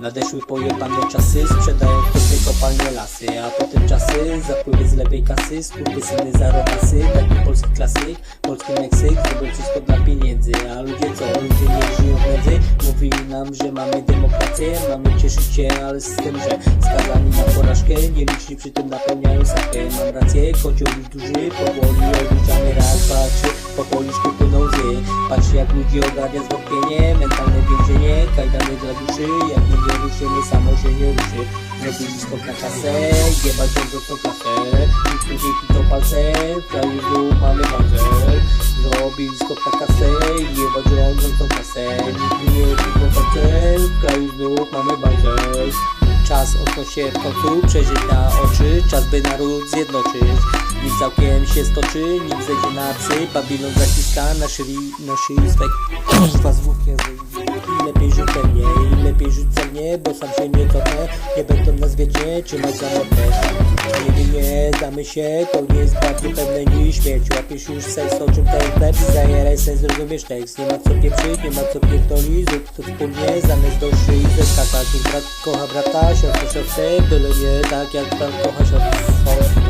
Nadeszły pojebane czasy, sprzedają kopie kopalnie lasy. A potem czasy, zapływy z lewej kasy Skurwysyny za robasy, taki polski klasyk Polski Meksyk, zrobią wszystko dla pieniędzy. A ludzie co? Ludzie nie żyją w nędzy? Mówili nam, że mamy demokrację Mamy cieszyć się, ale z tym, że Skazani na porażkę, nie liczy przy tym napełniają sakę Mam rację, kocioł już duży Powoli odliczamy raz, dwa, trzy Powoliczku płyną łzy Patrz jak ludzi ogarnia zwątpienie Mentalne więzienie, Zrobili skok na kasę, jebać rządzącą klasę I później pitą palce, w kraju mamy banzer Zrobili skok na kasę, jebać rządzącą klasę Nikt nie pitą palce, w kraju mamy banzer Czas okno się w końcu przeżyć na oczy Czas by naród zjednoczyć. Nim całkiem się stoczy, nim zejdzie na psy Babilon zaciska na szyi, na szyi swek Kurwa z włókien Bo sam się nie cofnę, nie będą nas wiecznie trzymać za mordę Nie nie damy się, to nie jest bardziej pewne niż śmierć. Łapiesz już sens, o czym ten chleb Zajeraj sens, zrozumiesz tekst. Nie ma co pieprzyć, nie ma co pierdolić Zrób to wspólnie, zamiast do szyi zeskakać. Brat kocha brata, siostra siostrę Byle nie tak jak brat kocha siostrę